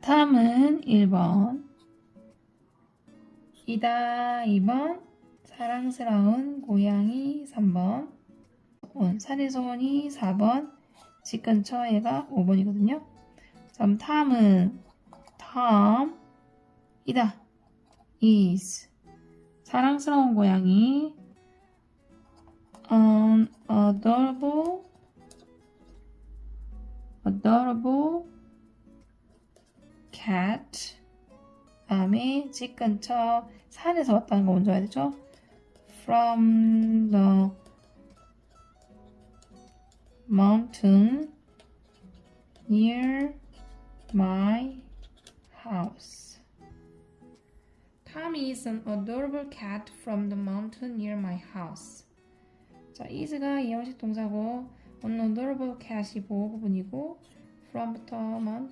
다음은 1번. 이다 2번. 사랑스러운 고양이 3번. 온, 산에서 오니 4번. 집 근처에가 5번이거든요. 그럼 탐은 탐 이다 is 사랑스러운 고양이 an adorable adorable cat 다음에 집 근처 산에서 왔다는 거 먼저 해야 되죠 from the mountain near my house. Tom is an adorable cat from the mountain near my house. 자, is가 이형식 동사고, an adorable cat이 보호 부분이고, from부터 mountain